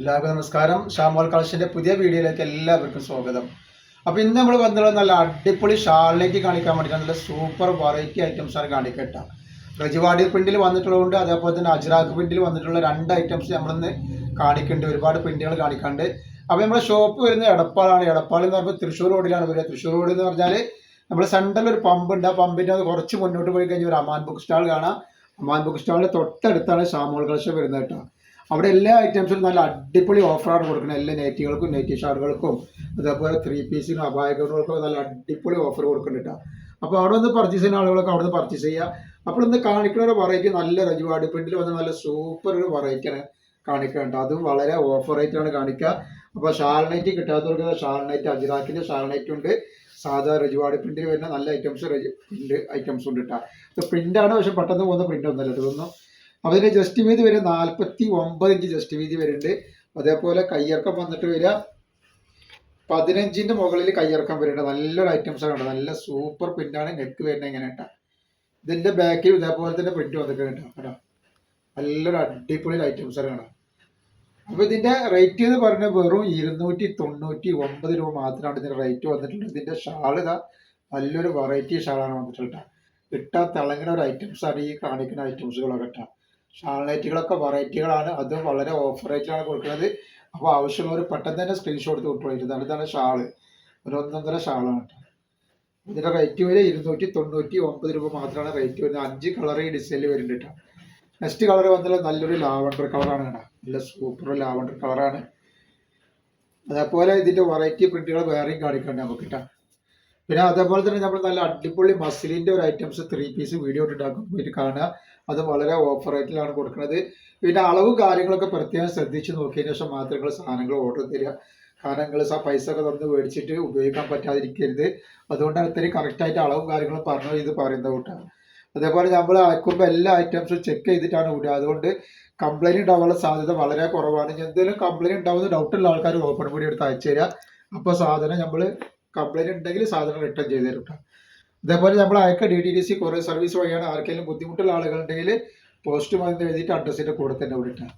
എല്ലാവർക്കും നമസ്കാരം. ഷാമോൾ കളക്ഷന്റെ പുതിയ വീഡിയോയിലേക്ക് എല്ലാവർക്കും സ്വാഗതം. അപ്പോൾ ഇന്ന് നമ്മൾ വന്നിട്ടുള്ള നല്ല അടിപൊളി ഷാളിലേക്ക് കാണിക്കാൻ വേണ്ടി നല്ല സൂപ്പർ വെറൈറ്റി ഐറ്റംസ് ആണ് കാണിക്കട്ട. റജിവാടി പ്രിന്റിൽ വന്നിട്ടുള്ളതുകൊണ്ട് അതേപോലെ തന്നെ അജ്രാഖ് പ്രിന്റിൽ വന്നിട്ടുള്ള രണ്ട് ഐറ്റംസ് നമ്മളിന്ന് കാണിക്കുന്നുണ്ട്. ഒരുപാട് പ്രിന്റുകൾ കാണിക്കാണ്ട്. അപ്പോൾ നമ്മുടെ ഷോപ്പ് വരുന്നത് എടപ്പാളാണ്. എടപ്പാൾ എന്ന് പറയുമ്പോൾ തൃശ്ശൂർ റോഡിലാണ് വരിക. തൃശ്ശൂർ റോഡ് എന്ന് പറഞ്ഞാൽ നമ്മൾ സെൻട്രൽ ഒരു പമ്പ് ഉണ്ട്. ആ പമ്പിന്റെ അത് കുറച്ച് മുന്നോട്ട് പോയി കഴിഞ്ഞാൽ ഒരു അമാൻ ബുക്ക് സ്റ്റാൾ കാണാം. അമാൻ ബുക്ക് സ്റ്റാളിന്റെ തൊട്ടടുത്താണ് ഷാമോൾ കളക്ഷൻ വരുന്നത് കേട്ടോ. അവിടെ എല്ലാ ഐറ്റംസും നല്ല അടിപൊളി ഓഫറാണ് കൊടുക്കുന്നത്. എല്ലാ നെറ്റികൾക്കും നെറ്റി ഷാർട്ടുകൾക്കും അതേപോലെ ത്രീ പീസിനും അപായകൾക്കും നല്ല അടിപൊളി ഓഫർ കൊടുക്കുന്നുണ്ട് അപ്പോൾ അവിടെ നിന്ന് പർച്ചേസ് ചെയ്യുന്ന ആളുകളൊക്കെ അവിടെ നിന്ന് പർച്ചേസ് ചെയ്യുക അപ്പോൾ ഇന്ന് കാണിക്കുന്ന ഒരു വെറൈറ്റി നല്ല രജുവാടി പ്രിന്റിൽ വന്ന് നല്ല സൂപ്പർ ഒരു വെറൈറ്റിയാണ് കാണിക്കുന്നുണ്ട് അതും വളരെ ഓഫർ ആയിട്ടാണ് കാണിക്കുക. അപ്പോൾ ഷാൾനൈറ്റ് കിട്ടാത്തവർക്ക് ഷാൾനൈറ്റ് അജിറാക്കിന്റെ ഷാൾ നൈറ്റ് ഉണ്ട്. സാധാ രജുവാടി പ്രിന്റിൽ വരുന്ന നല്ല ഐറ്റംസ് പ്രിന്റ് ഐറ്റംസ് ഉണ്ട് കേട്ടോ ഇത് പ്രിന്റാണ് പക്ഷെ പെട്ടെന്ന് പോകുന്ന പ്രിന്റ് ഒന്നല്ല ഇതൊന്നും അതിന് ജസ്റ്റ് വീതി വരെ നാൽപ്പത്തി ഒമ്പത് ഇഞ്ച് ജസ്റ്റ് വീതി വരുന്നുണ്ട്. അതേപോലെ കയ്യിറക്കം വന്നിട്ട് വരിക. പതിനഞ്ചിന്റെ മുകളിൽ കയ്യിറക്കം വരുന്നുണ്ട് നല്ലൊരു ഐറ്റംസ് ആണ് നല്ല സൂപ്പർ പ്രിന്റാണ് നെക്ക് വരുന്നത് എങ്ങനെ കേട്ടോ. ഇതിന്റെ ബാക്കിൽ ഇതേപോലെ തന്നെ പ്രിന്റ് വന്നിട്ട് കേട്ടോ. കേട്ടോ. നല്ലൊരു അടിപൊളി ഐറ്റംസ് കേട്ടോ. അപ്പൊ ഇതിന്റെ റേറ്റ് എന്ന് പറഞ്ഞാൽ വെറും ഇരുന്നൂറ്റി തൊണ്ണൂറ്റി ഒമ്പത് രൂപ മാത്രമാണ് ഇതിന്റെ റേറ്റ് വന്നിട്ടുള്ളത്. ഇതിന്റെ ഷാൾ ഇതാ നല്ലൊരു വെറൈറ്റി ഷാളാണ് വന്നിട്ടുള്ളത് ഇട്ടാ തിളങ്ങുന്ന ഒരു ഐറ്റംസ് ആണ് ഈ കാണിക്കുന്ന ഐറ്റംസുകളൊക്കെ കേട്ടോ. ഷാൾ നൈറ്റുകളൊക്കെ വെറൈറ്റികളാണ്. അതും വളരെ ഓഫർ റേറ്റിലാണ് കൊടുക്കുന്നത്. അപ്പോൾ ആവശ്യമുള്ളവർ പെട്ടെന്ന് തന്നെ സ്ക്രീൻഷോട്ട് എടുത്ത് വിട്ടോളൂ ഇതാണ് ഷാൾ. ഒരു ഒന്നൊന്നര ഷാളാണ് കേട്ടോ. ഇതിന്റെ റേറ്റ് വരെ ഇരുന്നൂറ്റി തൊണ്ണൂറ്റി ഒമ്പത് രൂപ മാത്രമാണ് റേറ്റ് വരുന്നത്. അഞ്ച് കളർ ഈ ഡിസൈനിൽ വരുന്നുണ്ട് കേട്ടോ. നെക്സ്റ്റ് കളർ വന്നാൽ നല്ലൊരു ലാവണ്ടർ കളറാണ് കേട്ടോ. നല്ല സൂപ്പർ ലാവണ്ടർ കളറാണ് അതേപോലെ ഇതിന്റെ വെറൈറ്റി പ്രിന്റുകൾ വേറെയും കാണിക്കണ്ട നമുക്ക് കേട്ടോ. പിന്നെ അതേപോലെ തന്നെ നമ്മൾ നല്ല അടിപൊളി മസിലിന്റെ ഒരു ഐറ്റംസ് ത്രീ പീസ് വീഡിയോ ഇട്ടുണ്ടാക്കും പോയിട്ട് കാണുക. അത് വളരെ ഓഫർ റേറ്റിലാണ് കൊടുക്കുന്നത്. പിന്നെ അളവ് കാര്യങ്ങളൊക്കെ പ്രത്യേകം ശ്രദ്ധിച്ച് നോക്കിയതിന് ശേഷം മാത്രം നിങ്ങൾ സാധനങ്ങൾ ഓർഡർ തരിക. കാരണം നിങ്ങൾ പൈസ ഒക്കെ തന്ന് മേടിച്ചിട്ട് ഉപയോഗിക്കാൻ പറ്റാതിരിക്കരുത്. അതുകൊണ്ടാണ് ഇത്രയും കറക്റ്റായിട്ട് അളവും കാര്യങ്ങളും പറഞ്ഞു ഇത് പറയുന്ന കൂട്ടാണ് അതേപോലെ നമ്മൾ അയക്കുമ്പോൾ എല്ലാ ഐറ്റംസും ചെക്ക് ചെയ്തിട്ടാണ് വിടുക. അതുകൊണ്ട് കംപ്ലൈന്റ് ഉണ്ടാവാനുള്ള സാധ്യത വളരെ കുറവാണ്. എന്തെങ്കിലും കംപ്ലൈന്റ് ഉണ്ടാവുന്ന ഡൗട്ടുള്ള ആൾക്കാർ ഓപ്പൺ കൂടി എടുത്ത് അയച്ചു തരിക. അപ്പോൾ സാധനം നമ്മൾ കംപ്ലൈന്റ് ഉണ്ടെങ്കിൽ സാധനം റിട്ടേൺ ചെയ്ത് തരും കേട്ടോ. അതേപോലെ നമ്മൾ അയക്ക D T D C courier service വഴിയാണ് ആർക്കെങ്കിലും ബുദ്ധിമുട്ടുള്ള ആളുകളുണ്ടെങ്കിൽ പോസ്റ്റ് വന്ന് എഴുതിയിട്ട് അഡ്രസ്സിന്റെ കൂടെ തന്നെ വിളിക്കുക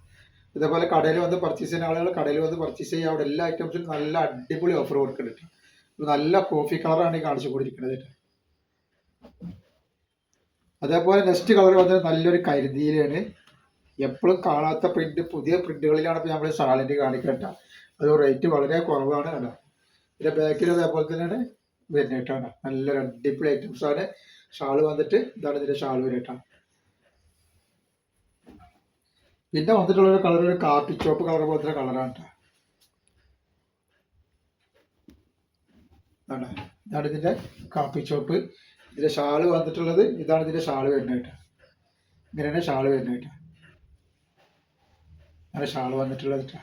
ഇതേപോലെ കടയിൽ വന്ന് പർച്ചേസ് ചെയ്യുന്ന ആളുകൾ കടയിൽ വന്ന് പർച്ചേസ് ചെയ്യുക അവിടെ എല്ലാ ഐറ്റംസിനും നല്ല അടിപൊളി ഓഫർ കൊടുക്കുന്നുണ്ട് നല്ല കോഫി കളറാണ് ഈ കാണിച്ചു കേട്ടോ അതേപോലെ നെക്സ്റ്റ് കളർ വന്നത് നല്ലൊരു കരുതിയിലാണ് എപ്പോഴും കാണാത്ത പ്രിന്റ് പുതിയ പ്രിന്റുകളിലാണ് ഇപ്പോൾ നമ്മൾ ഷാളിന്റെ കാണിക്കട്ടോ അത് റേറ്റ് വളരെ കുറവാണ് കേട്ടോ. ഇതിന്റെ ബാക്കിൽ അതേപോലെ തന്നെയാണ്. വരുന്നത് ഏട്ടാണ് നല്ല അടിപൊളി ഐറ്റംസ് ആണ്. ഷാൾ വന്നിട്ട് ഇതാണ് ഇതിന്റെ ഷാൾ വരേട്ടാണ് പിന്നെ വന്നിട്ടുള്ള കളർ ഒരു കാപ്പി ചോപ്പ് കളർ പോലത്തെ കളറാണ് ഇതാണ്. ഇതിന്റെ കാപ്പി ചോപ്പ്. ഇതിന്റെ ഷാൾ വന്നിട്ടുള്ളത് ഇതാണ് ഇതിന്റെ ഷാൾ വരുന്നത് കേട്ടോ ഇങ്ങനെയാണ് ഷാൾ വരുന്നത് കേട്ടോ ഷാൾ വന്നിട്ടുള്ളത് കേട്ടോ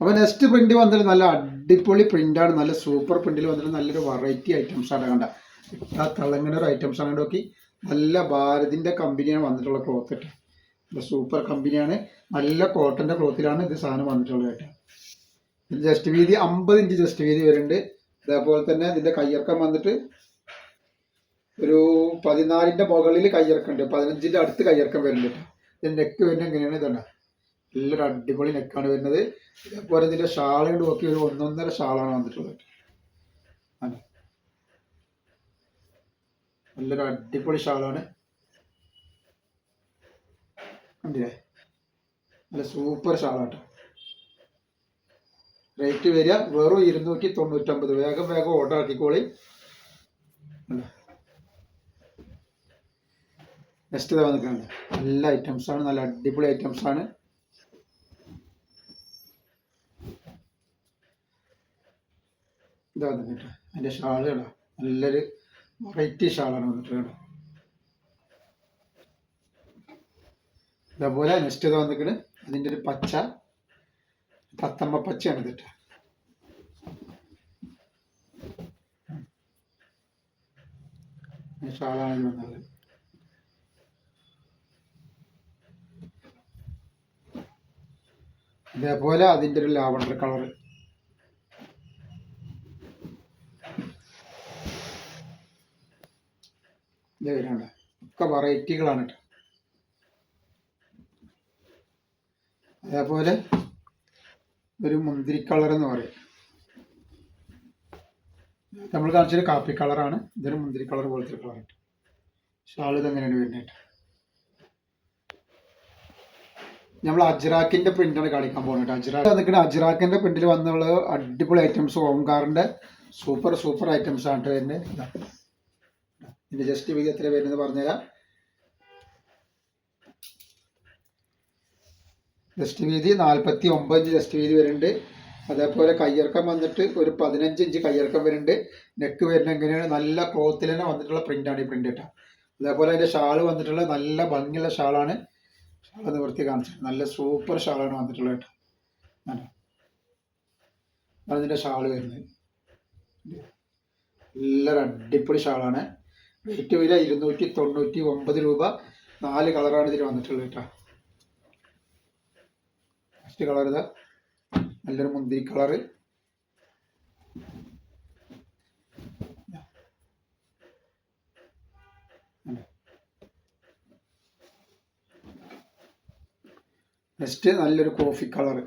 അപ്പോൾ നെക്സ്റ്റ് പ്രിന്റ് വന്നിട്ട് നല്ല അടിപൊളി പ്രിന്റാണ് നല്ല സൂപ്പർ പ്രിന്റിൽ വന്നിട്ട് നല്ലൊരു വെറൈറ്റി ഐറ്റംസ് ആണ് കണ്ട. ആ തിളങ്ങുന്ന ഒരു ഐറ്റംസ് ആണ് നോക്കി. നല്ല ഭാരതിന്റെ കമ്പനിയാണ് വന്നിട്ടുള്ള ക്ലോത്ത് കേട്ടോ സൂപ്പർ കമ്പനിയാണ് നല്ല കോട്ടന്റെ ക്ലോത്തിലാണ് ഇത് സാധനം വന്നിട്ടുള്ളത് കേട്ടോ. ജസ്റ്റ് വീതി അമ്പത് ഇഞ്ച് ജസ്റ്റ് വീതി വരുന്നുണ്ട്. അതേപോലെ തന്നെ ഇതിന്റെ കയ്യിറക്കം വന്നിട്ട് ഒരു പതിനാലിന്റെ മുകളിൽ കയ്യിറക്കുണ്ട് പതിനഞ്ചിന്റെ അടുത്ത് കയ്യിറക്കം വരുന്നുണ്ട് ഇതിന്റെ നെക്ക് വരുന്നത് എങ്ങനെയാണ്? ഇതാണ് നല്ലൊരു അടിപൊളി നെക്കാണ് വരുന്നത്. ഇതേപോലെ ഇതിന്റെ ഷാൾ നോക്കി ഒരു ഒന്നൊന്നര ഷാളാണ് വന്നിട്ടുള്ളത്. നല്ലൊരു അടിപൊളി ഷാളാണ്. കണ്ടില്ലേ? നല്ല സൂപ്പർ ഷാളാട്ടോ. റേറ്റ് വരിക വെറും ഇരുന്നൂറ്റി തൊണ്ണൂറ്റമ്പത് വേഗം വേഗം ഓർഡർ ആക്കിക്കോളി. നെക്സ്റ്റ് ഇതാ വന്നിട്ടുണ്ട് നല്ല ഐറ്റംസ് ആണ്. നല്ല അടിപൊളി ഐറ്റംസ് ആണ്. ഇതാ വന്നിട്ട് അതിന്റെ ഷാൾ നല്ലൊരു വെറൈറ്റി ഷാളാണ് വന്നിട്ട് കേട്ടോ. ഇതേപോലെ നെക്സ്റ്റ് ഇത് വന്നിട്ട് അതിന്റെ ഒരു പച്ച പത്തമ്പ പച്ചയാണ് ഇതിട്ട് ഷാളാണ് വന്നത്. ഇതേപോലെ അതിന്റെ ഒരു ലാവണ്ടർ കളർ ഇത് ഒക്കെ വെറൈറ്റികളാണ് കേട്ടോ. അതേപോലെ ഒരു മുന്തിരി കളർ എന്ന് പറയും. നമ്മൾ കാണിച്ചത് കാപ്പി കളറാണ്. ഇതൊരു മുന്തിരി കളർ പോലത്തെ കളർ കേട്ടോ ഷാൾ ഇതെങ്ങനെയാണ് വരുന്നത് കേട്ടോ. നമ്മൾ അജ്റാക്കിന്റെ പ്രിന്റാണ് കാണിക്കാൻ പോകുന്നത് അജ്റാക്ക് അതൊക്കെ അജ്റാക്കിന്റെ പ്രിന്റിൽ വന്നുള്ള അടിപൊളി ഐറ്റംസ് ഓംകാറിന്റെ സൂപ്പർ സൂപ്പർ ഐറ്റംസ് ആണ് ഇതിന്റെ ജസ്റ്റ് വീതി എത്ര വരുന്നത് പറഞ്ഞുതരാം. ജസ്റ്റ് വീതി നാൽപ്പത്തി ഒമ്പത് ഇഞ്ച് ജസ്റ്റ് വീതി വരുന്നുണ്ട്. അതേപോലെ കയ്യിറക്കം വന്നിട്ട് ഒരു പതിനഞ്ച് ഇഞ്ച് കയ്യിറക്കം വരുന്നുണ്ട്. നെക്ക് വരുന്ന എങ്ങനെയാണ്? നല്ല ക്ലോത്തിൽ തന്നെ വന്നിട്ടുള്ള പ്രിന്റാണ് ഈ പ്രിന്റ് കേട്ടോ. അതേപോലെ അതിന്റെ ഷാൾ വന്നിട്ടുള്ള നല്ല ഭംഗിയുള്ള ഷാളാണ് ഷാൾ നിവർത്തി കാണിച്ചത് നല്ല സൂപ്പർ ഷാളാണ് വന്നിട്ടുള്ളത് കേട്ടോ. ഇതിന്റെ ഷാൾ വരുന്നത്. നല്ലൊരു അടിപൊളി ഷാളാണ് റേറ്റ് വില ഇരുന്നൂറ്റി തൊണ്ണൂറ്റി ഒമ്പത് രൂപ നാല് കളറാണ് ഇതിൽ വന്നിട്ടുള്ളത് കേട്ടോ. ഫസ്റ്റ് കളർ ഇതാ. നല്ലൊരു മുന്തിരി കളറ്. നെക്സ്റ്റ് നല്ലൊരു കോഫി കളർ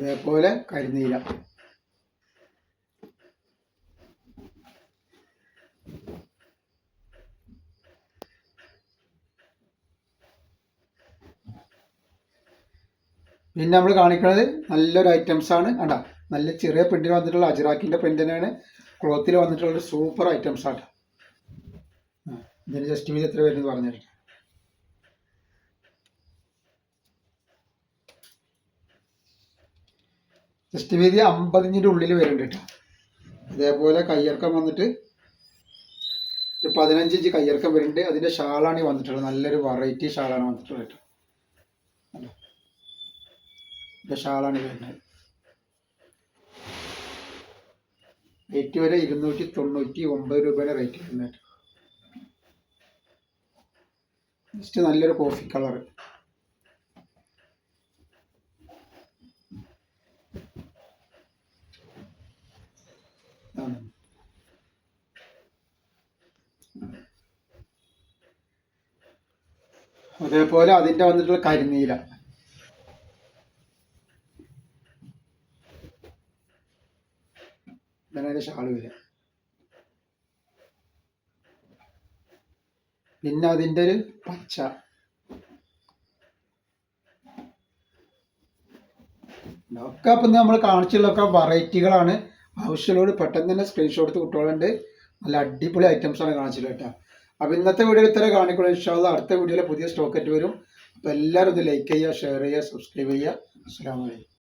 അതേപോലെ കരിനീല. പിന്നെ നമ്മൾ കാണിക്കുന്നത് നല്ലൊരു ഐറ്റംസ് ആണ്. കണ്ട നല്ല ചെറിയ പ്രിന്റിൽ വന്നിട്ടുള്ള അജിറാക്കിന്റെ പ്രിന്റ് തന്നെയാണ്. ക്ലോത്തിൽ വന്നിട്ടുള്ള സൂപ്പർ ഐറ്റംസ് ആണ്. ഇതിന് ജസ്റ്റ് മീൻ എത്ര വരുന്നത് പറഞ്ഞു ജസ്റ്റ് വീതി അമ്പതിഞ്ചിന്റെ ഉള്ളിൽ വരുന്നുണ്ട് കേട്ടോ അതേപോലെ കയ്യിറക്കം വന്നിട്ട് ഒരു പതിനഞ്ച് ഇഞ്ച് കയ്യിറക്കം വരുന്നുണ്ട് അതിന്റെ ഷാളാണ് ഈ വന്നിട്ടുള്ളത്. നല്ലൊരു വെറൈറ്റി ഷാളാണ് വന്നിട്ടുള്ളത് കേട്ടോ കണ്ടോ? ഷാളാണ് വരുന്നത്. റേറ്റ് വരെ ഇരുന്നൂറ്റി തൊണ്ണൂറ്റി ഒമ്പത് രൂപയുടെ റേറ്റ് വരുന്നത് ജസ്റ്റ് നല്ലൊരു കോഫി കളർ അതേപോലെ അതിന്റെ വന്നിട്ടുള്ള കരിനീല. ഇതാണ് അതിന്റെ ഷാൾ വരിക. പിന്നെ അതിന്റെ ഒരു പച്ച. ഒക്കെ അപ്പം നമ്മൾ കാണിച്ചുള്ളൊക്കെ വെറൈറ്റികളാണ് ആവശ്യമുള്ളവർ പെട്ടെന്ന് തന്നെ സ്ക്രീൻഷോട്ട് എടുത്ത് കുട്ടികളുണ്ട് നല്ല അടിപൊളി ഐറ്റംസ് ആണ് കാണിച്ചത് കേട്ടോ. അപ്പം ഇന്നത്തെ വീഡിയോ ഇത്ര കാണിക്കണം ഇൻഷാല്ല അടുത്ത വീഡിയോയിൽ പുതിയ സ്റ്റോക്കറ്റ് വരും. അപ്പൊ എല്ലാവരും ഇത് ലൈക്ക് ചെയ്യുക ഷെയർ ചെയ്യുക സബ്സ്ക്രൈബ് ചെയ്യുക. അസ്സാം വലൈക്കും